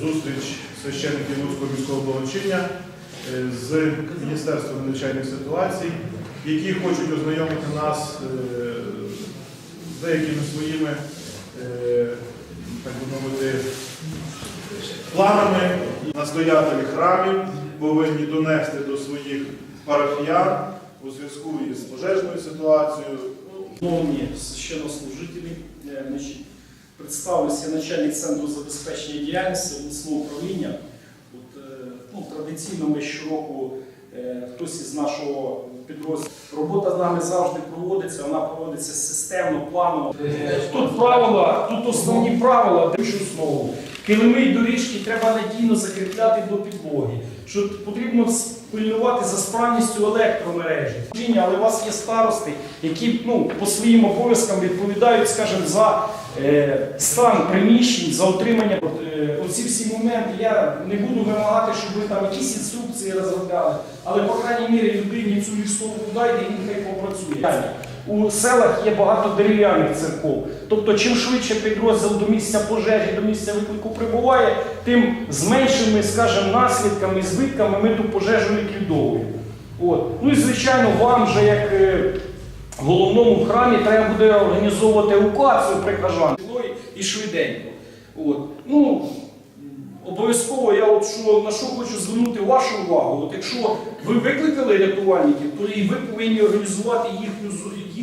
зустріч священників Луцького міського благочиння е, з Міністерством надзвичайних ситуацій, які хочуть ознайомити нас е, з деякими своїми, е, так би мовити, планами. Настоятелі храмів повинні донести до своїх парафіян у зв'язку із пожежною ситуацією. Шановні священнослужителі, е, представлюся начальник центру забезпечення діяльності обласного управління. От, е, ну, традиційно ми щороку е, хтось із нашого підрозділу. Робота з нами завжди проводиться, вона проводиться системно, планово. Тут правила, тут основні правила, держу основу. Килими й доріжки треба надійно закріпляти до підлоги. Що потрібно пильнувати за справністю електромережі. Але у вас є старости, які ну, по своїм обов'язкам відповідають, скажімо, за е, стан приміщень, за отримання. От, е, оці всі моменти я не буду вимагати, щоб ви там якісь інструкції розробляли, але, по крайній мірі, людині цю лістовку дайте і нехай попрацює. У селах є багато дерев'яних церков. Тобто, чим швидше підрозділ до місця пожежі, до місця виклику прибуває, тим з меншими, скажімо, наслідками, збитками ми ту пожежу ліквідовуємо. Ну і звичайно, вам же як е, головному храмі треба буде організовувати евакуацію прихожан і швиденько. От. Ну, Обов'язково я от що, на що хочу звернути вашу увагу. От якщо ви викликали рятувальників, то і ви повинні організувати їхню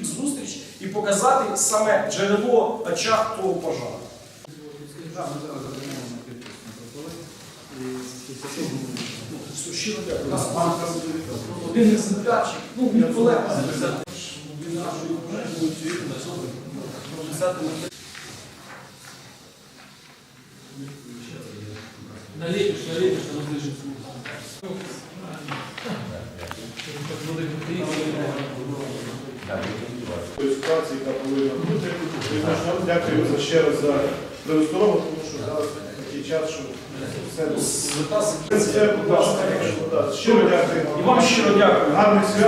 їх зустріч і показати саме джерело очаг того пожару. Щиро дякую. Один із наглядчих, ну, мій колега. Пожежної цієї на. Налепишь, налепишь, там услышишь. Тої ситуації, яка повинна бути. Дякую за ще раз за предосторогу, тому що зараз такий час, що все щиро дякую. І вам щиро дякую. Гарних свят.